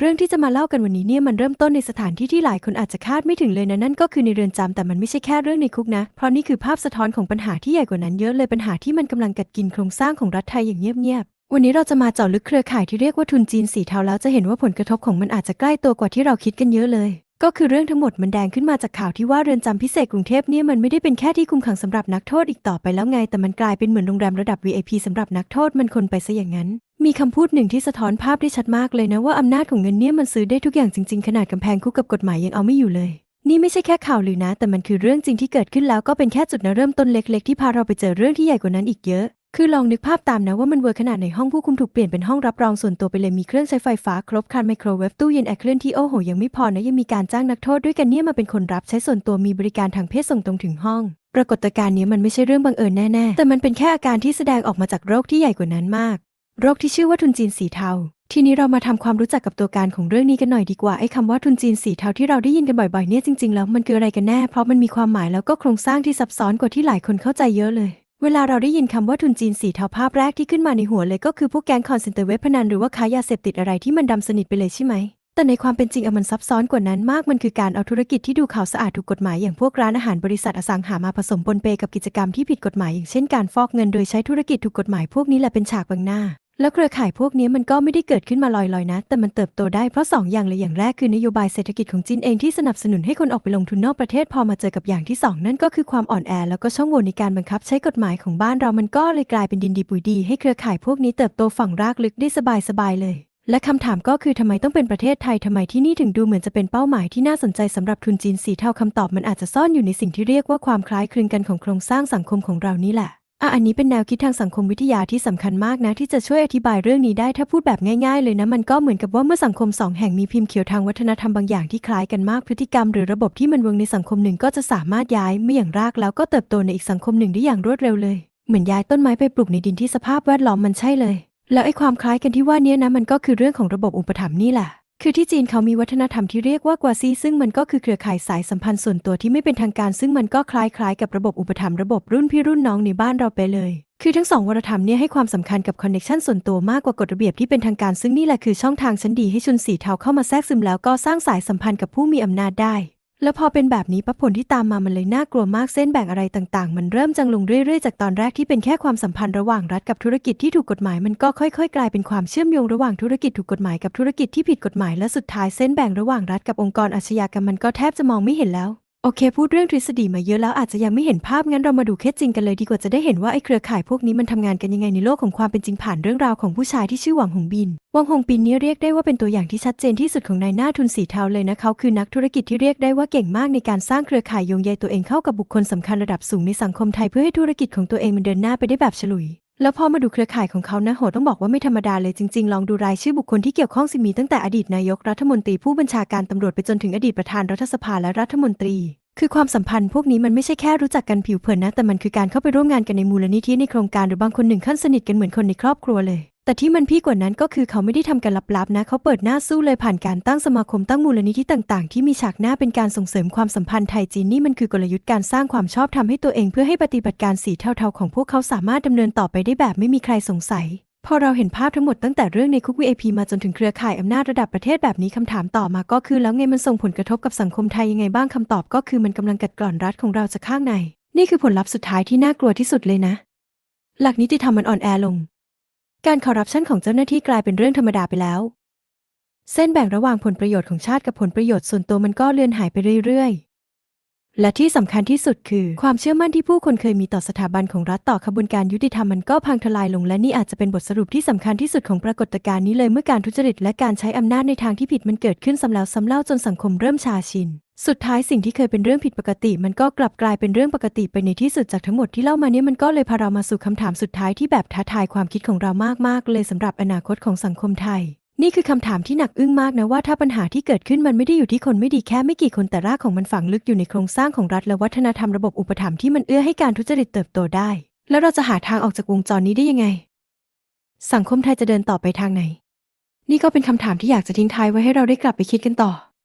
เรื่องที่จะมาเล่ากันวันนี้เนี่ยมันเริ่มต้นในสถานที่ที่หลายคนอาจจะคาดไม่ถึงเลยนะนั่นก็คือในเรือนจำแต่มันไม่ใช่แค่เรื่องในคุกนะ เพราะนี่คือภาพสะท้อนของปัญหาที่ใหญ่กว่านั้นเยอะเลยปัญหาที่มันกำลังกัดกินโครงสร้างของรัฐไทยอย่างเงียบๆวันนี้เราจะมาเจาะลึกเครือข่ายที่เรียกว่าทุนจีนสีเทาแล้วจะเห็นว่าผลกระทบของมันอาจจะใกล้ตัวกว่าที่เราคิดกันเยอะเลย ก็คือเรื่องทั้งหมดมันแดงขึ้นมาจากข่าวที่ว่าเรือนจำพิเศษกรุงเทพเนี่ยมันไม่ได้เป็นแค่ที่คุมขังสำหรับนักโทษอีกต่อไปแล้วไง แต่มันกลายเป็นเหมือนโรงแรมระดับ VIP สำหรับนักโทษมันคนไปซะอย่างนั้น มีคำพูดหนึ่งที่สะท้อนภาพได้ชัดมากเลยนะว่าอำนาจของเงินเนี่ยมันซื้อได้ทุกอย่างจริง ๆ ขนาดกำแพงคุกกับกฎหมายยังเอาไม่อยู่เลย นี่ไม่ใช่แค่ข่าวลือนะ แต่มันคือเรื่องจริงที่เกิดขึ้นแล้วก็เป็นแค่จุดเริ่มต้นเล็ก ๆ ที่พาเราไปเจอเรื่องที่ใหญ่กว่านั้นอีกเยอะ คือลองนึกภาพตามนะว่ามันเวอร์ขนาดไหนห้องผู้คุมถูกเปลี่ยนเป็นห้องรับรองส่วนตัวไปเลยมีเครื่องใช้ไฟฟ้าครบครันไมโครเวฟตู้เย็นแอร์เคลื่อนที่โอ้โห ยังไม่พอนะ ยังมีการจ้างนักโทษด้วยกันเนี่ยมาเป็นคนรับใช้ส่วนตัวมีบริการทางเพศส่งตรงถึงห้อง ปรากฏการณ์นี้มันไม่ใช่เรื่องบังเอิญแน่ๆ แต่มันเป็นแค่อาการที่แสดงออกมาจากโรคที่ใหญ่กว่านั้นมาก โรคที่ชื่อว่าทุนจีนสีเทาทีนี้เรามาทำความรู้จักกับตัวการของเรื่องนี้กันหน่อยดีกว่าไอ้คำว่าทุนจีนสีเทาที่เราได้ยินกันบ่อยๆเนี่ยจริงๆแล้วมันคืออะไรกันแน่เพราะมันมีความหมายแล้วก็โครงสร้างที่ซับซ้อนกว่าที่หลายคนเข้าใจเยอะเลย เวลาเราได้ยินคำว่าทุนจีนสีเทาภาพแรกที่ขึ้นมาในหัวเลยก็คือพวกแก๊งคอนเซนเตอร์เว็บพนันหรือว่าค้ายาเสพติดอะไรที่มันดำสนิทไปเลยใช่ไหม แต่ในความเป็นจริงอะมันซับซ้อนกว่านั้นมากมันคือการเอาธุรกิจที่ดูข่าวสะอาดถูกกฎหมายอย่างพวกร้านอาหารบริษัทอสังหามาผสมปนเปกับกิจกรรมที่ผิดกฎหมายอย่างเช่นการฟอกเงินโดยใช้ธุรกิจถูกกฎหมายพวกนี้แหละเป็นฉากบังหน้า แล้วเครือข่ายพวกนี้มันก็ไม่ได้เกิดขึ้นมาลอยๆนะ แต่มันเติบโตได้เพราะ2ออย่างเลยอย่างแรกคือนโยบายเศรษฐกิจของจีนเองที่สนับสนุนให้คนออกไปลงทุนนอกประเทศ พอมาเจอกับอย่างที่ 2 นั่นก็คือความอ่อนแอ แล้วก็ช่องโหว่ในการบังคับใช้กฎหมายของบ้านเรามันก็เลยกลายเป็นดินดีปุ๋ยดีให้เครือข่ายพวกนี้เติบโตฝั่งรากลึกได้สบายๆเลยและคำถามก็คือทำไมต้องเป็นประเทศไทยทำไมที่นี่ถึงดูเหมือนจะเป็นเป้าหมายที่น่าสนใจสำหรับทุนจีนสีเทาคำตอบมันอาจจะซ่อนอยู่ในสิ่งที่เรียกว่าความคล้ายคลึงกันของโครงสร้างสังคมของเรานี่แหละ อะอันนี้เป็นแนวคิดทางสังคมวิทยาที่สำคัญมากนะ ที่จะช่วยอธิบายเรื่องนี้ได้ถ้าพูดแบบง่ายๆ เลยนะ มันก็เหมือนกับว่าเมื่อสังคมสองแห่งมีพิมพ์เขียวทางวัฒนธรรมบางอย่างที่คล้ายกันมากพฤติกรรม หรือระบบที่มันเวิงในสังคมหนึ่งก็จะสามารถย้ายไม่อย่างรากแล้วก็เติบโตในอีกสังคมหนึ่งได้อย่างรวดเร็วเลย เหมือนย้ายต้นไม้ไปปลูกในดินที่สภาพแวดล้อมมันใช่เลย แล้วไอ้ความคล้ายกันที่ว่านี้นะมันก็คือเรื่องของระบบอุปถัมภ์นี่แหละ คือที่จีนเขามีวัฒนธรรมที่เรียกว่ากวาซีซึ่งมันก็คือเครือข่ายสายสัมพันธ์ส่วนตัวที่ไม่เป็นทางการ ซึ่งมันก็คล้ายๆ กับระบบอุปถัมภ์ระบบรุ่นพี่รุ่นน้องในบ้านเราไปเลย คือทั้งสองวัฒนธรรมเนี่ยให้ความสำคัญกับคอนเนคชันส่วนตัวมากกว่ากฎระเบียบที่เป็นทางการซึ่งนี่แหละคือช่องทางชั้นดีให้ชนสีเทาเข้ามาแทรกซึมแล้วก็สร้างสายสัมพันธ์กับผู้มีอำนาจได้ แล้วพอเป็นแบบนี้ปั๊บผลที่ตามมามันเลยน่ากลัวมากเส้นแบ่งอะไรต่างๆ มันเริ่มจางลงเรื่อยๆ จากตอนแรกที่เป็นแค่ความสัมพันธ์ระหว่างรัฐกับธุรกิจที่ถูกกฎหมายมันก็ค่อย ๆ กลายเป็นความเชื่อมโยงระหว่างธุรกิจถูกกฎหมายกับธุรกิจที่ผิดกฎหมายและสุดท้ายเส้นแบ่งระหว่างรัฐกับองค์กรอาชญากรรมมันก็แทบจะมองไม่เห็นแล้ว โอเค พูดเรื่องทฤษฎีมาเยอะแล้วอาจจะยังไม่เห็นภาพงั้นเรามาดูเคสจริงกันเลยดีกว่าจะได้เห็นว่าไอ้เครือข่ายพวกนี้มันทำงานกันยังไงในโลกของความเป็นจริงผ่านเรื่องราวของผู้ชายที่ชื่อหวังหงบิน หวังหงบินนี้เรียกได้ว่าเป็นตัวอย่างที่ชัดเจนที่สุดของนายหน้าทุนสีเทาเลยนะเขาคือนักธุรกิจที่เรียกได้ว่าเก่งมากในการสร้างเครือข่ายโยงใยตัวเองเข้ากับบุคคลสำคัญระดับสูงในสังคมไทยเพื่อให้ธุรกิจของตัวเองมันเดินหน้าไปได้แบบฉลุย แล้วพอมาดูเครือข่ายของเขานะโหต้องบอกว่าไม่ธรรมดาเลยจริง ๆ ลองดูรายชื่อบุคคลที่เกี่ยวข้องสิมีตั้งแต่อดีตนายกรัฐมนตรีผู้บัญชาการตำรวจไปจนถึงอดีตประธานรัฐสภาและรัฐมนตรี คือความสัมพันธ์พวกนี้มันไม่ใช่แค่รู้จักกันผิวเผินนะ แต่มันคือการเข้าไปร่วมงานกันในมูลนิธิในโครงการหรือบางคนหนึ่งขั้นสนิทกันเหมือนคนในครอบครัวเลย แต่ที่มันพี่กว่านั้นก็คือเขาไม่ได้ทำกันลับๆนะ เขาเปิดหน้าสู้เลยผ่านการตั้งสมาคมตั้งมูลนิธิต่างๆ ที่มีฉากหน้าเป็นการส่งเสริมความสัมพันธ์ไทยจีนนี่มันคือกลยุทธ์การสร้างความชอบธรรมให้ตัวเอง เพื่อให้ปฏิบัติการสีเทาๆของพวกเขาสามารถดำเนินต่อไปได้แบบไม่มีใครสงสัย พอเราเห็นภาพทั้งหมดตั้งแต่เรื่องในคุก VIP มาจนถึงเครือข่ายอำนาจระดับประเทศแบบนี้คำถามต่อมาก็คือแล้วไงมันส่งผลกระทบกับสังคมไทยยังไงบ้างคำตอบก็คือมันกำลังกัดกร่อนรัฐของเราจากข้างใน นี่คือผลลัพธ์สุดท้ายที่น่ากลัวที่สุดเลยนะ หลักนิติธรรมมันอ่อนแอลง การคอร์รัปชันของเจ้าหน้าที่กลายเป็นเรื่องธรรมดาไปแล้ว เส้นแบ่งระหว่างผลประโยชน์ของชาติกับผลประโยชน์ส่วนตัวมันก็เลือนหายไปเรื่อยๆ และที่สำคัญที่สุดคือ ความเชื่อมั่นที่ผู้คนเคยมีต่อสถาบันของรัฐต่อขบวนการยุติธรรมมันก็พังทลายลงและนี่อาจจะเป็นบทสรุปที่สำคัญที่สุดของปรากฏการณ์นี้เลยเมื่อการทุจริตและการใช้อำนาจในทางที่ผิดมันเกิดขึ้นซ้ำแล้วซ้ำเล่าจนสังคมเริ่มชาชิน สุดท้ายสิ่งที่เคยเป็นเรื่องผิดปกติ มันก็กลับกลายเป็นเรื่องปกติไปในที่สุดจากทั้งหมดที่เล่ามานี่มันก็เลยพาเรามาสู่คำถามสุดท้ายที่แบบท้าทายความคิดของเรามากๆ เลยสำหรับอนาคตของสังคมไทย นี่คือคำถามที่หนักอึ้งมากนะว่าถ้าปัญหาที่เกิดขึ้นมันไม่ได้อยู่ที่คนไม่ดีแค่ไม่กี่คนแต่รากของมันฝังลึกอยู่ในโครงสร้างของรัฐและวัฒนธรรมระบบอุปถัมภ์ที่มันเอื้อให้การทุจริตเติบโตได้ แล้วเราจะหาทางออกจากวงจรนี้ได้ยังไง สังคมไทยจะเดินต่อไปทางไหน นี่ก็เป็นคำถามที่อยากจะทิ้งท้ายไว้ให้เราได้กลับไปคิดกันต่อ